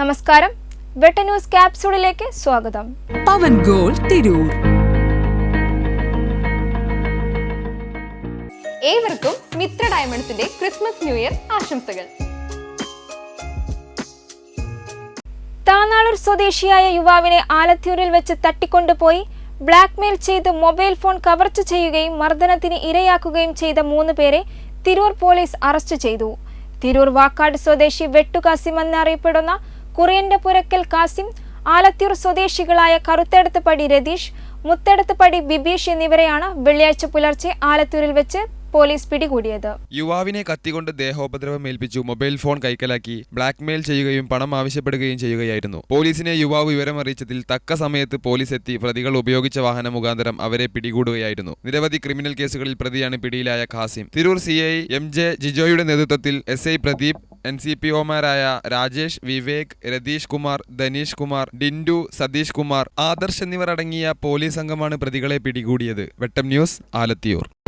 നമസ്കാരം. വെട്ട ന്യൂസ് ക്യാപ്സൂളിലേക്ക് സ്വാഗതം. പവൻ ഗോൾ തിരൂർ. ഏവർക്കും മിത്ര ഡയമണ്ട്സിന്റെ ക്രിസ്മസ് ന്യൂ ഇയർ ആശംസകൾ. താനാളൂർ സ്വദേശിയായ യുവാവിനെ ആലത്തൂരിൽ വെച്ച് തട്ടിക്കൊണ്ടുപോയി ബ്ലാക്ക്മെയിൽ ചെയ്ത് മൊബൈൽ ഫോൺ കവർച്ച ചെയ്യുകയും മർദ്ദനത്തിന് ഇരയാക്കുകയും ചെയ്ത മൂന്ന് പേരെ തിരൂർ പോലീസ് അറസ്റ്റ് ചെയ്തു. തിരൂർ വാക്കാട് സ്വദേശി വെട്ടു കാസിം എന്നറിയപ്പെടുന്ന കുറിയന്റെ പുരക്കൽ കാസിം ആലത്തൂർ സ്വദേശികളായ കറുത്തെടുത്ത് പടി രതീഷ് മുത്തെടുത്ത് പടി ബിബീഷ് എന്നിവരെയാണ് വെള്ളിയാഴ്ച പുലർച്ചെ ആലത്തൂരിൽ വെച്ച് പോലീസ് പിടികൂടിയത്. യുവാവിനെ കത്തികൊണ്ട് ദേഹോപദ്രവം ഏൽപ്പിച്ചു മൊബൈൽ ഫോൺ കൈക്കലാക്കി ബ്ലാക്ക്മെയിൽ ചെയ്യുകയും പണം ആവശ്യപ്പെടുകയും ചെയ്യുകയായിരുന്നു. പോലീസിനെ യുവാവ് വിവരമറിയിച്ചതിൽ തക്ക സമയത്ത് പോലീസ് എത്തി പ്രതികൾ ഉപയോഗിച്ച വാഹനം മുഖാന്തരം അവരെ പിടികൂടുകയായിരുന്നു. നിരവധി ക്രിമിനൽ കേസുകളിൽ പ്രതിയാണ് പിടിയിലായ Khasim. Tirur C I M J ജിജോയുടെ നേതൃത്വത്തിൽ S I Pradeep N C P ഒമാരായ Rajesh Vivek Ratheesh Kumar Dhaneesh Kumar Dindu Satheesh Kumar Adarsh എന്നിവർ അടങ്ങിയ പോലീസ് സംഘമാണ് പ്രതികളെ പിടികൂടിയത്. വെട്ടം ന്യൂസ് ആലത്തിയൂർ.